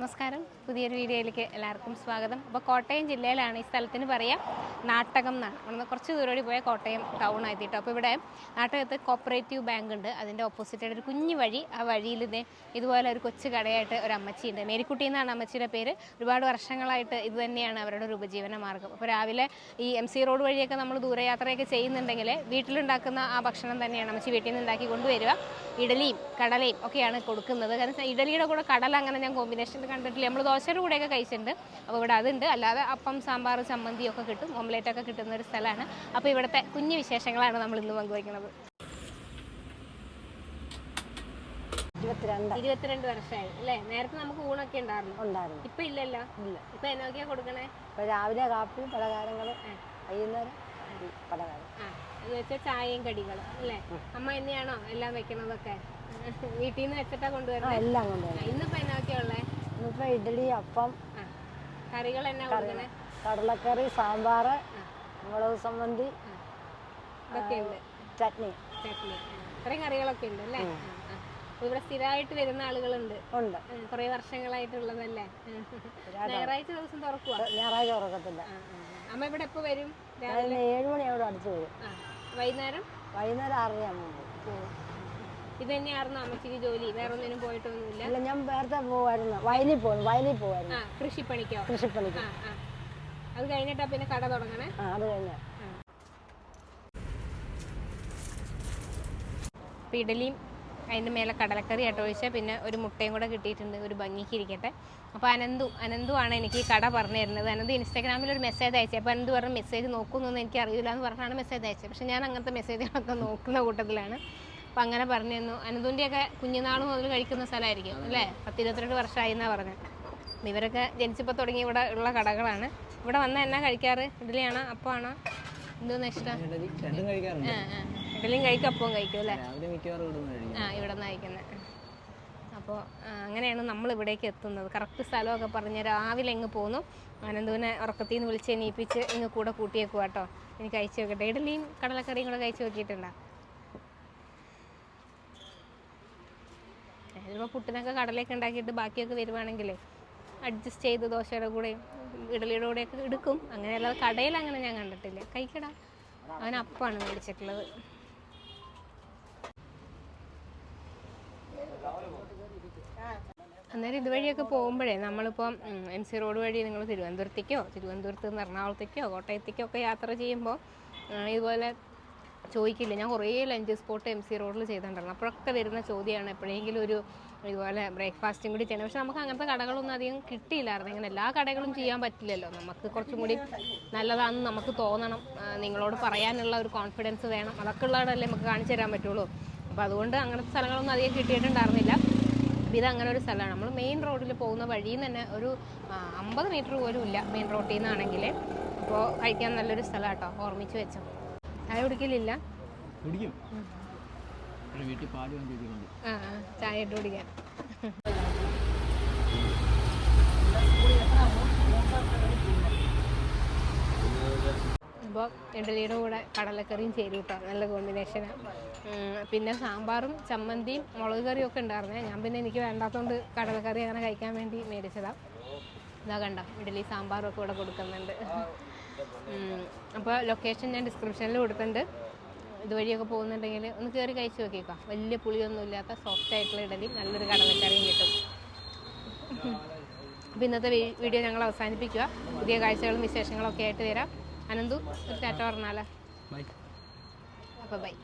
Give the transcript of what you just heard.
നമസ്കാരം. പുതിയൊരു വീഡിയോയിലേക്ക് എല്ലാവർക്കും സ്വാഗതം. അപ്പോൾ കോട്ടയം ജില്ലയിലാണ് ഈ സ്ഥലത്തിന് പറയാം നാട്ടകം എന്നാണ്. നമ്മൾ കുറച്ച് ദൂരോടി പോയാൽ കോട്ടയം ടൗൺ ആയിട്ടോ അപ്പോൾ ഇവിടെ നാട്ടകത്ത് കോപ്പറേറ്റീവ് ബാങ്ക് ഉണ്ട്. അതിന്റെ ഓപ്പോസിറ്റായിട്ട് ഒരു കുഞ്ഞു വഴി. ആ വഴിയിൽ ഇതേ ഇതുപോലെ ഒരു കൊച്ചു കടയായിട്ട് ഒരു അമ്മച്ചിയുണ്ട് മേരിക്കുട്ടി എന്നാണ് അമ്മച്ചിയുടെ പേര്. ഒരുപാട് വർഷങ്ങളായിട്ട് ഇത് തന്നെയാണ് അവരുടെ ഒരു ഉപജീവന മാർഗം. അപ്പോൾ രാവിലെ ഈ എം സി റോഡ് വഴിയൊക്കെ നമ്മൾ ദൂരയാത്രയൊക്കെ ചെയ്യുന്നുണ്ടെങ്കിൽ വീട്ടിലുണ്ടാക്കുന്ന ആ ഭക്ഷണം തന്നെയാണ് അമ്മച്ചി വീട്ടിൽ നിന്ന് ഉണ്ടാക്കി കൊണ്ടുവരിക. ഇഡലിയും കടലയും ഒക്കെയാണ് കൊടുക്കുന്നത്. കാരണം ഇഡലിയുടെ കൂടെ കടല അങ്ങനെ ഞാൻ കോമ്പിനേഷനിൽ കണ്ടിട്ടില്ല? നമ്മൾ ദോശയുടെ കൂടെയൊക്കെ കഴിച്ചിട്ടുണ്ട്. അപ്പോൾ ഇവിടെ അതുണ്ട്. അല്ലാതെ അപ്പം സാമ്പാർ ചമ്മന്തിയൊക്കെ കിട്ടും. ഓംലേറ്റ് ഒക്കെ കിട്ടുന്ന ഒരു സ്ഥലമാണ്. അപ്പോൾ ഇവിടുത്തെ കുഞ്ഞു വിശേഷങ്ങളാണ് നമ്മൾ ഇന്ന് പങ്കുവയ്ക്കുന്നത്. ഇരുപത്തിരണ്ട്. വർഷമായി അല്ലേ? നേരത്തെ നമുക്ക് ഊണൊക്കെ ഉണ്ടായിരുന്നു. ഉണ്ടായിരുന്നു. ഇപ്പൊ ഇല്ലല്ലോ? ഇല്ല. ഇപ്പൊ എന്നൊക്കെയാ കൊടുക്കണേ? ഇപ്പൊ രാവിലെ കാപ്പിയും പലഹാരങ്ങളും വൈകുന്നേരം പലഹാരം. എന്ന് വെച്ചാൽ ചായയും കടികളും അല്ലേ? അമ്മ എന്നെയാണോ എല്ലാം വെക്കണതൊക്കെ? വീട്ടിൽ നിന്ന് വെച്ചിട്ടാ കൊണ്ടുവരണം കൊണ്ടുവരുന്നത് എല്ലാം കൊണ്ടുവരും. ഇന്നിപ്പോ എന്നൊക്കെയാ ഉള്ളേ? ഇന്നിപ്പോ ഇഡ്ഡലി അപ്പം കറികൾ എന്നാ കൊടുക്കണേ? കടലക്കറി സാമ്പാർ മുളക് ഉണ്ട്. ചട്നി. ചട്നി. ഇത്രയും കറികളൊക്കെ ഉണ്ട് അല്ലേ? ഇവിടെ സ്ഥിരമായിട്ട് വരുന്ന ആളുകളുണ്ട്. ഉണ്ട്. കുറെ വർഷങ്ങളായിട്ടുള്ളതല്ലേ? ഞായറാഴ്ച ദിവസം തുറക്കുക ഞായറാഴ്ച തുറക്കത്തില്ല. അമ്മ ഇവിടെ എപ്പോ വരും? രാവിലെ? ഏഴ് മണിയോട് അടിച്ചു വരും. വൈകുന്നേരം? വൈകുന്നേരം ആറര ആകുമ്പോൾ പോകും ഇത് തന്നെയായിരുന്നു അമ്മച്ചിക്ക് ജോലി. വേറെ ഒന്നിനും പോയിട്ടൊന്നുമില്ല. ഇല്ല ഞാൻ വേറെ പോവായിരുന്നു. വയലിൽ പോകും വയലിൽ ആ പോവായിരുന്നു കൃഷിപ്പണിക്കോ? കൃഷിപ്പണിക്ക്. ആ ആ. അത് കഴിഞ്ഞിട്ടാ പിന്നെ കട തുടങ്ങണേ? ആ അത് കഴിഞ്ഞ. ഇഡലിയും അതിന്റെ മേലെ കടലക്കറി ആയിട്ട് ഒഴിച്ചാൽ പിന്നെ ഒരു മുട്ടയും കൂടെ കിട്ടിയിട്ടുണ്ട് ഒരു ഭംഗിക്ക് ഇരിക്കട്ടെ. അപ്പോൾ അനന്തു അനന്തു ആണ് എനിക്ക് ഈ കട പറഞ്ഞു തരുന്നത് അനന്തു ഇൻസ്റ്റാഗ്രാമിൽ ഒരു മെസ്സേജ് അയച്ചത് അപ്പോൾ അനന്തു പറഞ്ഞ മെസ്സേജ് നോക്കുന്നൊന്നും എനിക്ക് അറിയില്ല എന്ന് പറഞ്ഞാണ് മെസ്സേജ് അയച്ചത്. പക്ഷേ ഞാൻ അങ്ങനത്തെ മെസ്സേജുകളൊക്കെ നോക്കുന്ന കൂട്ടത്തിലാണ്. അപ്പോൾ അങ്ങനെ പറഞ്ഞു തന്നു അനന്തുന്റെയൊക്കെ കുഞ്ഞുനാൾ മുതൽ കഴിക്കുന്ന സ്ഥലമായിരിക്കും അല്ലേ? പത്തിരുപത്തിരണ്ട് വർഷമായി എന്നാണ് പറഞ്ഞത്. ഇവരൊക്കെ ജനിച്ചപ്പോൾ തുടങ്ങി ഇവിടെ ഉള്ള കടകളാണ്. ഇവിടെ വന്നാൽ എന്നാ കഴിക്കാറ്? ഇഡ്ഡലിയാണോ അപ്പമാണോ? എന്തോന്ന് ഇഷ്ടം? ഇഡ്ഡലിയും കഴിക്കും അപ്പവും കഴിക്കും അല്ലേ? ആ ഇവിടെ നിന്ന് കഴിക്കുന്നത് അപ്പോൾ അങ്ങനെയാണ് നമ്മൾ ഇവിടേക്ക് എത്തുന്നത്. കറക്റ്റ് സ്ഥലമൊക്കെ പറഞ്ഞ് രാവിലെ ഇങ്ങ് പോന്നു. അനന്തുവിനെ ഉറക്കത്തിൽ നിന്ന് വിളിച്ച് എണീപ്പിച്ച് ഇങ്ങ് കൂടെ കൂട്ടിയേക്കുക കേട്ടോ എനിക്ക് കഴിച്ചു നോക്കട്ടെ. ഇഡലിയും കടലക്കറിയും കൂടെ കഴിച്ചു നോക്കിയിട്ടുണ്ടോ? ചിലപ്പോൾ പുട്ടിനൊക്കെ കടലയൊക്കെ ഉണ്ടാക്കിയിട്ട് ബാക്കിയൊക്കെ വരുവാണെങ്കിലേ അഡ്ജസ്റ്റ് ചെയ്ത് ദോശയുടെ കൂടെ ഇഡലിയുടെ കൂടെയൊക്കെ എടുക്കും. അങ്ങനെ അല്ലാതെ കടയിൽ അങ്ങനെ ഞാൻ കണ്ടിട്ടില്ല. കഴിക്കടാ. അവൻ അപ്പമാണ് മേടിച്ചിട്ടുള്ളത്. അന്നേരം ഇതുവഴിയൊക്കെ പോകുമ്പോഴേ നമ്മളിപ്പോൾ എം സി റോഡ് വഴി നിങ്ങൾ തിരുവനന്തപുരത്തേക്കോ തിരുവനന്തപുരത്ത് നിന്ന് എറണാകുളത്തേക്കോ കോട്ടയത്തേക്കോ ഒക്കെ യാത്ര ചെയ്യുമ്പോൾ ഇതുപോലെ ചോദിക്കില്ല. ഞാൻ കുറേ ലഞ്ച് സ്പോട്ട് എം സി റോഡിൽ ചെയ്തിട്ടുണ്ടായിരുന്നു. അപ്പോഴൊക്കെ വരുന്ന ചോദ്യമാണ് എപ്പോഴെങ്കിലും ഒരു ഇതുപോലെ ബ്രേക്ക്ഫാസ്റ്റും കൂടി ചെയ്യണം. പക്ഷെ നമുക്ക് അങ്ങനത്തെ കടകളൊന്നും അധികം കിട്ടിയില്ലായിരുന്നു. ഇങ്ങനെ എല്ലാ കടകളും ചെയ്യാൻ പറ്റില്ലല്ലോ. നമുക്ക് കുറച്ചും കൂടി നല്ലതാണെന്ന് നമുക്ക് തോന്നണം. നിങ്ങളോട് പറയാനുള്ള ഒരു കോൺഫിഡൻസ് വേണം. അതൊക്കെ ഉള്ളതല്ലേ നമുക്ക് കാണിച്ചു തരാൻ പറ്റുള്ളൂ. അപ്പോൾ അതുകൊണ്ട് അങ്ങനത്തെ സ്ഥലങ്ങളൊന്നും അധികം കിട്ടിയിട്ടുണ്ടായിരുന്നില്ല. ഇത് അങ്ങനെ ഒരു സ്ഥലമാണ്. നമ്മൾ മെയിൻ റോഡിൽ പോകുന്ന വഴിയിൽ നിന്ന് തന്നെ ഒരു അമ്പത് മീറ്റർ പോലും ഇല്ല. മെയിൻ റോഡിൽ നിന്നാണെങ്കിൽ അപ്പോൾ കഴിക്കാൻ നല്ലൊരു സ്ഥലം കേട്ടോ ഓർമ്മിച്ച് വെച്ചോ. ചായ കുടിക്കലില്ല? കുടിക്കും. വീട്ടിൽ പാൽ ആ, ചായ ഇട്ട് കുടിക്കാൻ. അപ്പോൾ ഇഡലിയുടെ കൂടെ കടലക്കറിയും ചേരും കേട്ടോ നല്ല കോമ്പിനേഷനാണ് പിന്നെ സാമ്പാറും ചമ്മന്തിയും മുളക് കറിയും ഒക്കെ ഉണ്ടായിരുന്നേ. ഞാൻ പിന്നെ എനിക്ക് വേണ്ടാത്തതുകൊണ്ട് കടലക്കറി അങ്ങനെ കഴിക്കാൻ വേണ്ടി മേടിച്ചതാണ് ഇതാ കണ്ടോ ഇഡലി സാമ്പാറും ഒക്കെ ഇവിടെ കൊടുക്കുന്നുണ്ട്. അപ്പോൾ ലൊക്കേഷൻ ഞാൻ ഡിസ്ക്രിപ്ഷനിൽ കൊടുത്തിട്ടുണ്ട്. ഇതുവഴിയൊക്കെ പോകുന്നുണ്ടെങ്കിൽ ഒന്ന് കയറി കഴിച്ച് നോക്കിക്കോ വലിയ പുളിയൊന്നും ഇല്ലാത്ത സോഫ്റ്റ് ആയിട്ടുള്ള ഇഡലി നല്ലൊരു കടലക്കറിയും കിട്ടും. അപ്പോൾ ഇന്നത്തെ വീഡിയോ ഞങ്ങൾ അവസാനിപ്പിക്കുക. പുതിയ കാഴ്ചകളും വിശേഷങ്ങളും ഒക്കെ ആയിട്ട് വരാം. അനന്തു ഒരു ചേട്ട പറഞ്ഞാലോ? അപ്പോൾ ബൈ.